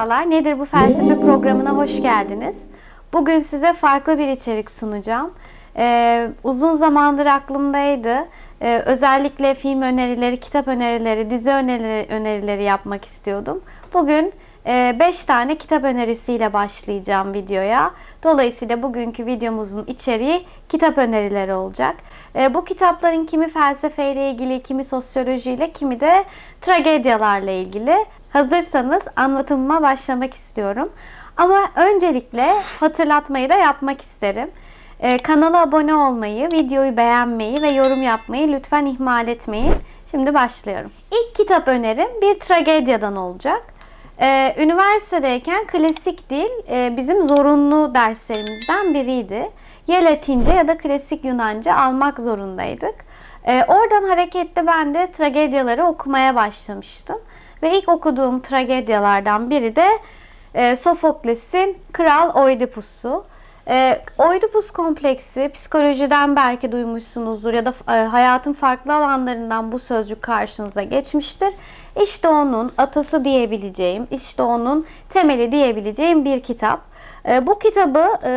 Merhabalar, Nedir Bu Felsefe programına hoş geldiniz. Bugün size farklı bir içerik sunacağım. Ee, uzun zamandır aklımdaydı. Ee, özellikle film önerileri, kitap önerileri, dizi önerileri, önerileri yapmak istiyordum. Bugün 5 tane kitap önerisiyle başlayacağım videoya. Dolayısıyla bugünkü videomuzun içeriği kitap önerileri olacak. Ee, bu kitapların kimi felsefeyle ilgili, kimi sosyolojiyle, kimi de tragedyalarla ilgili. Hazırsanız anlatımıma başlamak istiyorum. Ama öncelikle hatırlatmayı da yapmak isterim. Ee, kanala abone olmayı, videoyu beğenmeyi ve yorum yapmayı lütfen ihmal etmeyin. Şimdi başlıyorum. İlk kitap önerim bir tragedyadan olacak. Ee, üniversitedeyken klasik dil e, bizim zorunlu derslerimizden biriydi. Ya Latince ya da klasik Yunanca almak zorundaydık. Ee, oradan hareketle ben de tragedyaları okumaya başlamıştım. Ve ilk okuduğum tragedyalardan biri de e, Sofokles'in Kral Oidipus'u. E, Oidipus kompleksi psikolojiden belki duymuşsunuzdur ya da e, hayatın farklı alanlarından bu sözcük karşınıza geçmiştir. İşte onun atası diyebileceğim, işte onun temeli diyebileceğim bir kitap. E, bu kitabı e,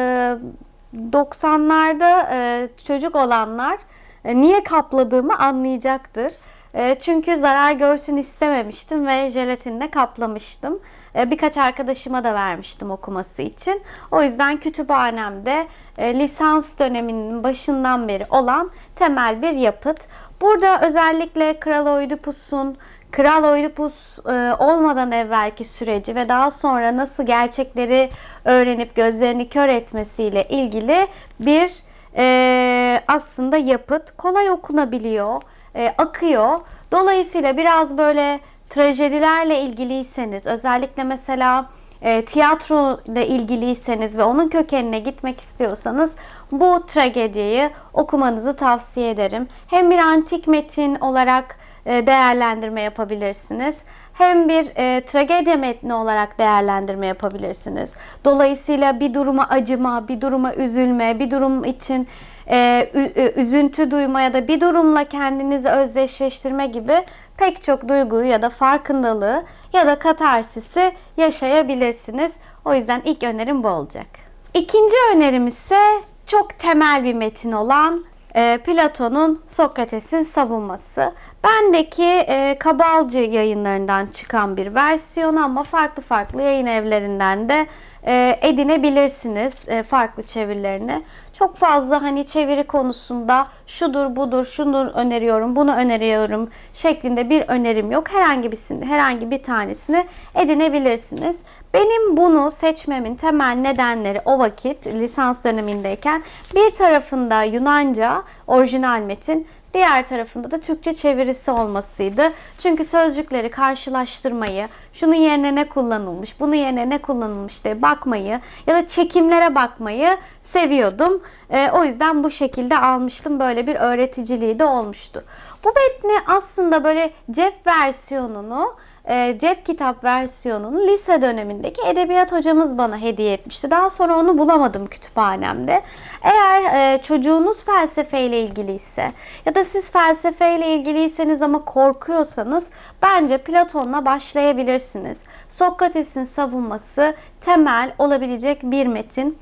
90'larda e, çocuk olanlar e, niye kapladığımı anlayacaktır. E, çünkü zarar görsün istememiştim ve jelatinle kaplamıştım. E, birkaç arkadaşıma da vermiştim okuması için. O yüzden kütüphanemde e, lisans döneminin başından beri olan temel bir yapıt. Burada özellikle Kral Oidipus'un Kral Oidipus e, olmadan evvelki süreci ve daha sonra nasıl gerçekleri öğrenip gözlerini kör etmesiyle ilgili bir e, aslında yapıt. Kolay okunabiliyor, e, akıyor. Dolayısıyla biraz böyle trajedilerle ilgiliyseniz, özellikle mesela e, tiyatro ile ilgiliyseniz ve onun kökenine gitmek istiyorsanız bu tragediyi okumanızı tavsiye ederim. Hem bir antik metin olarak e, değerlendirme yapabilirsiniz. Hem bir e, tragedya metni olarak değerlendirme yapabilirsiniz. Dolayısıyla bir duruma acıma, bir duruma üzülme, bir durum için e, üzüntü duyma ya da bir durumla kendinizi özdeşleştirme gibi pek çok duyguyu ya da farkındalığı ya da katarsisi yaşayabilirsiniz. O yüzden ilk önerim bu olacak. İkinci önerim ise çok temel bir metin olan e, Platon'un Sokrates'in savunması. Bendeki e, Kabalcı yayınlarından çıkan bir versiyon ama farklı farklı yayın evlerinden de e, edinebilirsiniz e, farklı çevirilerini. Çok fazla hani çeviri konusunda şudur budur şunu öneriyorum bunu öneriyorum şeklinde bir önerim yok. Herhangi birisini herhangi bir tanesini edinebilirsiniz. Benim bunu seçmemin temel nedenleri o vakit lisans dönemindeyken bir tarafında Yunanca orijinal metin Diğer tarafında da Türkçe çevirisi olmasıydı. Çünkü sözcükleri karşılaştırmayı, şunun yerine ne kullanılmış, bunun yerine ne kullanılmış diye bakmayı ya da çekimlere bakmayı seviyordum. E, o yüzden bu şekilde almıştım. Böyle bir öğreticiliği de olmuştu. Bu metni aslında böyle cep versiyonunu e, cep kitap versiyonunu lise dönemindeki edebiyat hocamız bana hediye etmişti. Daha sonra onu bulamadım kütüphanemde. Eğer e, çocuğunuz felsefeyle ilgiliyse ya da siz felsefeyle ilgiliyseniz ama korkuyorsanız bence Platon'la başlayabilirsiniz. Sokrates'in savunması temel olabilecek bir metin.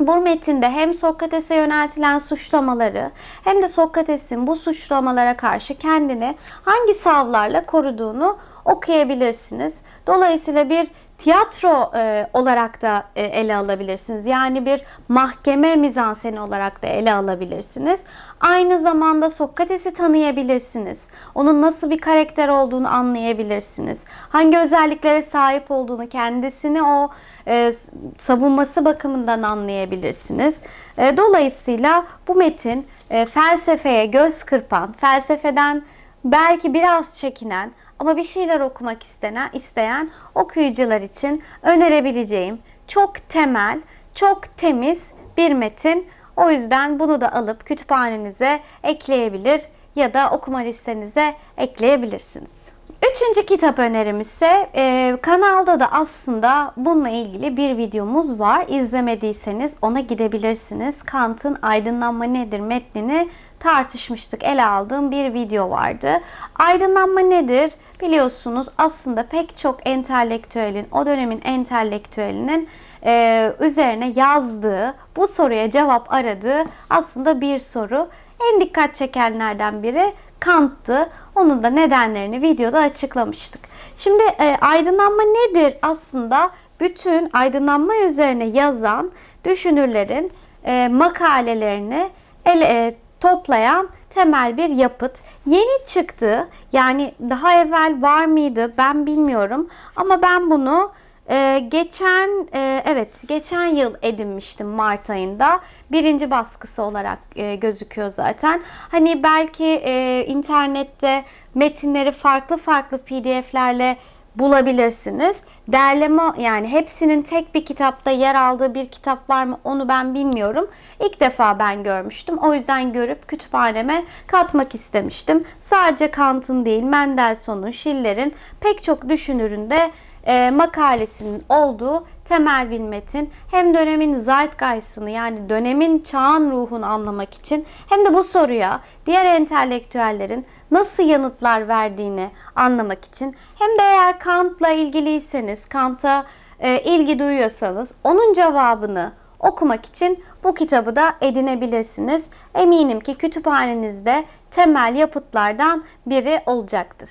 Bu metinde hem Sokrates'e yöneltilen suçlamaları hem de Sokrates'in bu suçlamalara karşı kendini hangi savlarla koruduğunu okuyabilirsiniz. Dolayısıyla bir tiyatro e, olarak da e, ele alabilirsiniz. Yani bir mahkeme mizanseni olarak da ele alabilirsiniz. Aynı zamanda Sokrates'i tanıyabilirsiniz. Onun nasıl bir karakter olduğunu anlayabilirsiniz. Hangi özelliklere sahip olduğunu, kendisini o e, savunması bakımından anlayabilirsiniz. E, dolayısıyla bu metin e, felsefeye göz kırpan, felsefeden belki biraz çekinen ama bir şeyler okumak istenen, isteyen okuyucular için önerebileceğim çok temel, çok temiz bir metin. O yüzden bunu da alıp kütüphanenize ekleyebilir ya da okuma listenize ekleyebilirsiniz. Üçüncü kitap önerim ise e, kanalda da aslında bununla ilgili bir videomuz var. İzlemediyseniz ona gidebilirsiniz. Kant'ın Aydınlanma Nedir metnini tartışmıştık. Ele aldığım bir video vardı. Aydınlanma nedir? Biliyorsunuz aslında pek çok entelektüelin, o dönemin entelektüelinin e, üzerine yazdığı, bu soruya cevap aradığı aslında bir soru. En dikkat çekenlerden biri Kant'tı. Onun da nedenlerini videoda açıklamıştık. Şimdi e, aydınlanma nedir? Aslında bütün aydınlanma üzerine yazan düşünürlerin e, makalelerini ele, e, toplayan temel bir yapıt. Yeni çıktı. Yani daha evvel var mıydı ben bilmiyorum. Ama ben bunu ee, geçen e, evet geçen yıl edinmiştim Mart ayında birinci baskısı olarak e, gözüküyor zaten. Hani belki e, internette metinleri farklı farklı PDF'lerle bulabilirsiniz. Derleme yani hepsinin tek bir kitapta yer aldığı bir kitap var mı onu ben bilmiyorum. İlk defa ben görmüştüm. O yüzden görüp kütüphaneme katmak istemiştim. Sadece Kant'ın değil Mendelssohn'un, Schiller'in pek çok düşünürün de e, makalesinin olduğu temel bir metin. Hem dönemin zeitgeist'ını yani dönemin çağın ruhunu anlamak için hem de bu soruya diğer entelektüellerin nasıl yanıtlar verdiğini anlamak için hem de eğer Kant'la ilgiliyseniz, Kant'a e, ilgi duyuyorsanız onun cevabını okumak için bu kitabı da edinebilirsiniz. Eminim ki kütüphanenizde temel yapıtlardan biri olacaktır.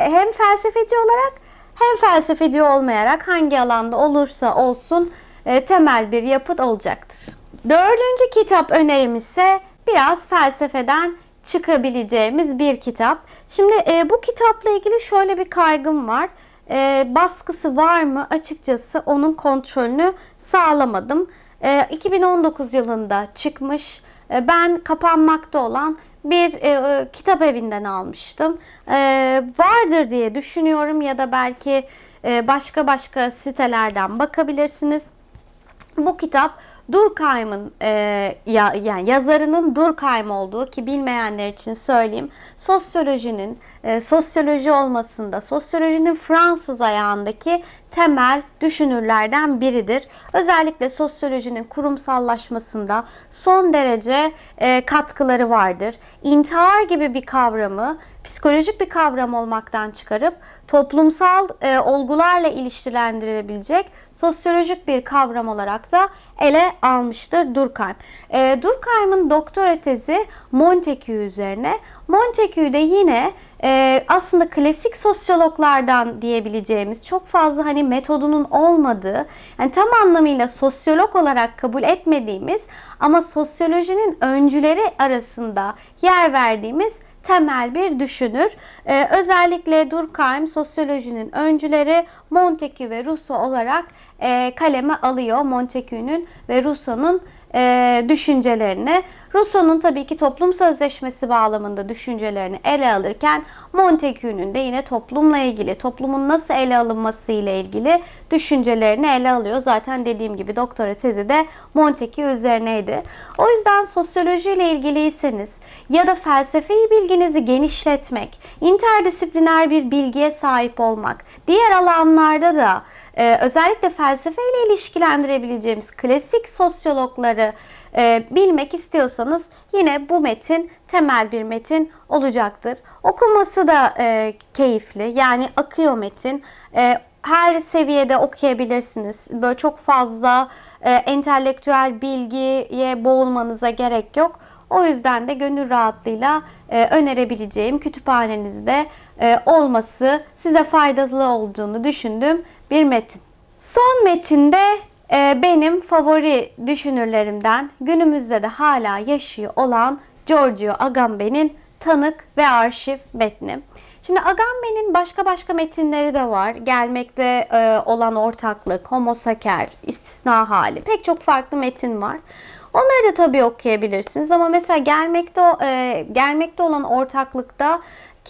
E, hem felsefeci olarak hem felsefeci olmayarak hangi alanda olursa olsun e, temel bir yapıt olacaktır. Dördüncü kitap önerim ise biraz felsefeden çıkabileceğimiz bir kitap. Şimdi e, bu kitapla ilgili şöyle bir kaygım var. E, baskısı var mı? Açıkçası onun kontrolünü sağlamadım. E, 2019 yılında çıkmış. E, ben kapanmakta olan bir e, e, kitap evinden almıştım. E, vardır diye düşünüyorum ya da belki e, başka başka sitelerden bakabilirsiniz. Bu kitap Durkheim'ın e, ya, yani yazarının Durkheim olduğu ki bilmeyenler için söyleyeyim. Sosyolojinin e, sosyoloji olmasında, sosyolojinin Fransız ayağındaki temel düşünürlerden biridir. Özellikle sosyolojinin kurumsallaşmasında son derece e, katkıları vardır. İntihar gibi bir kavramı psikolojik bir kavram olmaktan çıkarıp toplumsal e, olgularla ilişkilendirilebilecek sosyolojik bir kavram olarak da ele almıştır Durkheim. E, Durkheim'ın doktora tezi Montague üzerine. Montague de yine e, aslında klasik sosyologlardan diyebileceğimiz çok fazla hani metodunun olmadığı yani tam anlamıyla sosyolog olarak kabul etmediğimiz ama sosyolojinin öncüleri arasında yer verdiğimiz temel bir düşünür. Ee, özellikle Durkheim sosyolojinin öncüleri Montague ve Rousseau olarak e, kaleme alıyor. Montague'nün ve Rousseau'nun e, düşüncelerini. Rousseau'nun tabii ki toplum sözleşmesi bağlamında düşüncelerini ele alırken Montague'nun de yine toplumla ilgili, toplumun nasıl ele alınması ile ilgili düşüncelerini ele alıyor. Zaten dediğim gibi doktora tezi de Montague üzerineydi. O yüzden sosyoloji ile ilgiliyseniz ya da felsefeyi bilginizi genişletmek, interdisipliner bir bilgiye sahip olmak, diğer alanlarda da e, özellikle felsefe ile ilişkilendirebileceğimiz klasik sosyologları e, bilmek istiyorsanız yine bu metin temel bir metin olacaktır. Okuması da e, keyifli yani akıyor metin. E, her seviyede okuyabilirsiniz. Böyle çok fazla e, entelektüel bilgiye boğulmanıza gerek yok. O yüzden de gönül rahatlığıyla e, önerebileceğim kütüphanenizde e, olması size faydalı olduğunu düşündüğüm bir metin. Son metinde e, benim favori düşünürlerimden günümüzde de hala yaşıyor olan Giorgio Agamben'in Tanık ve Arşiv metni. Şimdi Agamben'in başka başka metinleri de var. Gelmekte e, olan ortaklık, homo sacer, istisna hali pek çok farklı metin var. Onları da tabii okuyabilirsiniz ama mesela gelmekte e, gelmekte olan ortaklıkta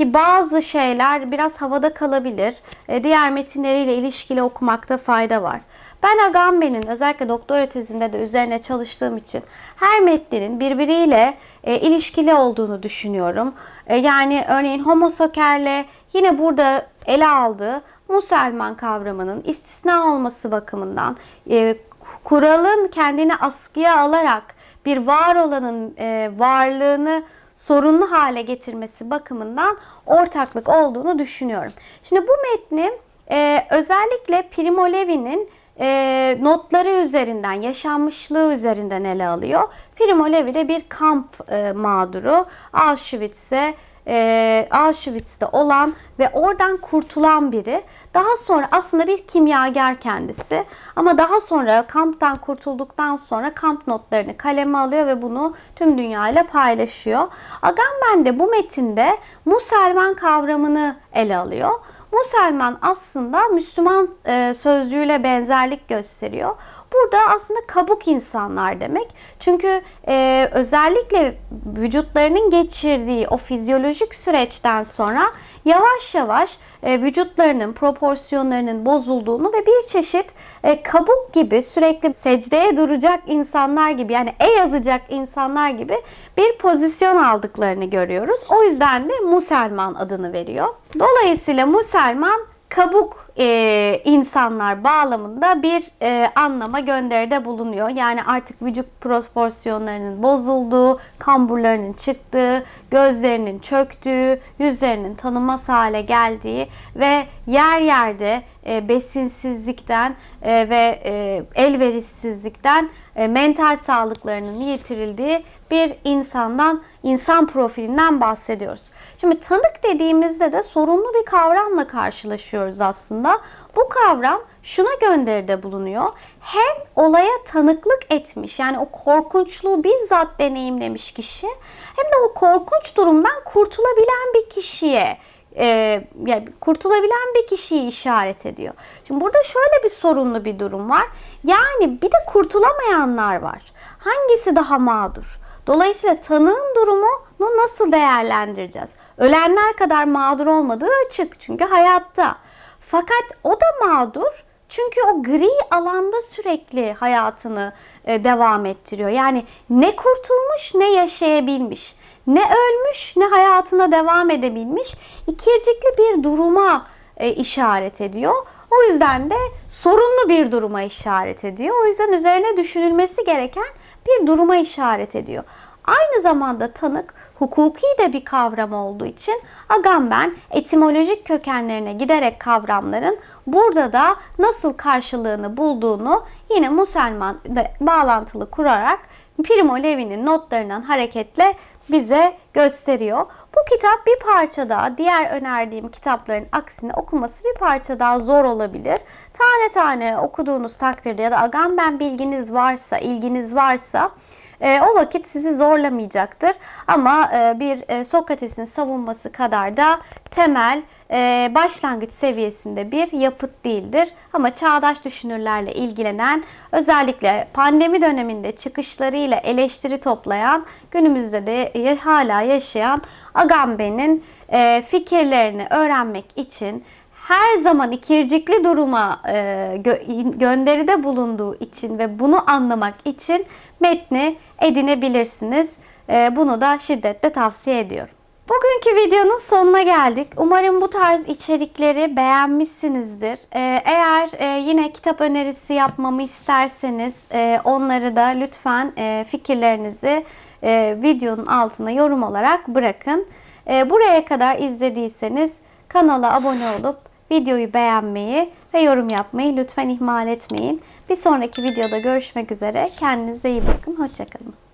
ki bazı şeyler biraz havada kalabilir. E, diğer metinleriyle ilişkili okumakta fayda var. Ben Agamben'in özellikle doktora tezimde de üzerine çalıştığım için her metnin birbiriyle e, ilişkili olduğunu düşünüyorum. E, yani örneğin Homo Soker'le yine burada ele aldığı Muselman kavramının istisna olması bakımından e, kuralın kendini askıya alarak bir var olanın e, varlığını sorunlu hale getirmesi bakımından ortaklık olduğunu düşünüyorum. Şimdi bu metni e, özellikle Primo Levi'nin e, notları üzerinden, yaşanmışlığı üzerinden ele alıyor. Primo Levi de bir kamp e, mağduru. Auschwitz'e e, Auschwitz'te olan ve oradan kurtulan biri. Daha sonra aslında bir kimyager kendisi ama daha sonra kamptan kurtulduktan sonra kamp notlarını kaleme alıyor ve bunu tüm dünya ile paylaşıyor. Agamben de bu metinde Muselman kavramını ele alıyor. Muselman aslında Müslüman e, sözcüğüyle benzerlik gösteriyor. Burada aslında kabuk insanlar demek. Çünkü e, özellikle vücutlarının geçirdiği o fizyolojik süreçten sonra yavaş yavaş e, vücutlarının proporsiyonlarının bozulduğunu ve bir çeşit e, kabuk gibi sürekli secdeye duracak insanlar gibi yani e yazacak insanlar gibi bir pozisyon aldıklarını görüyoruz. O yüzden de Muselman adını veriyor. Dolayısıyla Muselman kabuk e, insanlar bağlamında bir e, anlama gönderide bulunuyor. Yani artık vücut proporsiyonlarının bozulduğu, kamburlarının çıktığı, gözlerinin çöktüğü, yüzlerinin tanınmaz hale geldiği ve yer yerde e, besinsizlikten e, ve e, elverişsizlikten e, mental sağlıklarının yitirildiği bir insandan, insan profilinden bahsediyoruz. Şimdi tanık dediğimizde de sorunlu bir kavramla karşılaşıyoruz aslında. Bu kavram şuna gönderide bulunuyor. Hem olaya tanıklık etmiş yani o korkunçluğu bizzat deneyimlemiş kişi hem de o korkunç durumdan kurtulabilen bir kişiye e, yani kurtulabilen bir kişiyi işaret ediyor. Şimdi burada şöyle bir sorunlu bir durum var. Yani bir de kurtulamayanlar var. Hangisi daha mağdur? Dolayısıyla tanığın durumunu nasıl değerlendireceğiz? Ölenler kadar mağdur olmadığı açık çünkü hayatta. Fakat o da mağdur çünkü o gri alanda sürekli hayatını e, devam ettiriyor. Yani ne kurtulmuş ne yaşayabilmiş. Ne ölmüş ne hayatına devam edebilmiş. İkircikli bir duruma e, işaret ediyor. O yüzden de sorunlu bir duruma işaret ediyor. O yüzden üzerine düşünülmesi gereken bir duruma işaret ediyor. Aynı zamanda tanık hukuki de bir kavram olduğu için Agamben etimolojik kökenlerine giderek kavramların burada da nasıl karşılığını bulduğunu yine Muselman bağlantılı kurarak Primo Levi'nin notlarından hareketle bize gösteriyor. Bu kitap bir parça daha diğer önerdiğim kitapların aksine okuması bir parça daha zor olabilir. Tane tane okuduğunuz takdirde ya da Agamben bilginiz varsa, ilginiz varsa e, o vakit sizi zorlamayacaktır. Ama e, bir e, Sokrates'in savunması kadar da temel e, başlangıç seviyesinde bir yapıt değildir. Ama çağdaş düşünürlerle ilgilenen, özellikle pandemi döneminde çıkışlarıyla eleştiri toplayan, günümüzde de hala yaşayan Agamben'in e, fikirlerini öğrenmek için her zaman ikircikli duruma e, gö- gönderide bulunduğu için ve bunu anlamak için metni edinebilirsiniz. E, bunu da şiddetle tavsiye ediyorum. Bugünkü videonun sonuna geldik. Umarım bu tarz içerikleri beğenmişsinizdir. Ee, eğer e, yine kitap önerisi yapmamı isterseniz e, onları da lütfen e, fikirlerinizi e, videonun altına yorum olarak bırakın. E, buraya kadar izlediyseniz kanala abone olup videoyu beğenmeyi ve yorum yapmayı lütfen ihmal etmeyin. Bir sonraki videoda görüşmek üzere. Kendinize iyi bakın. Hoşçakalın.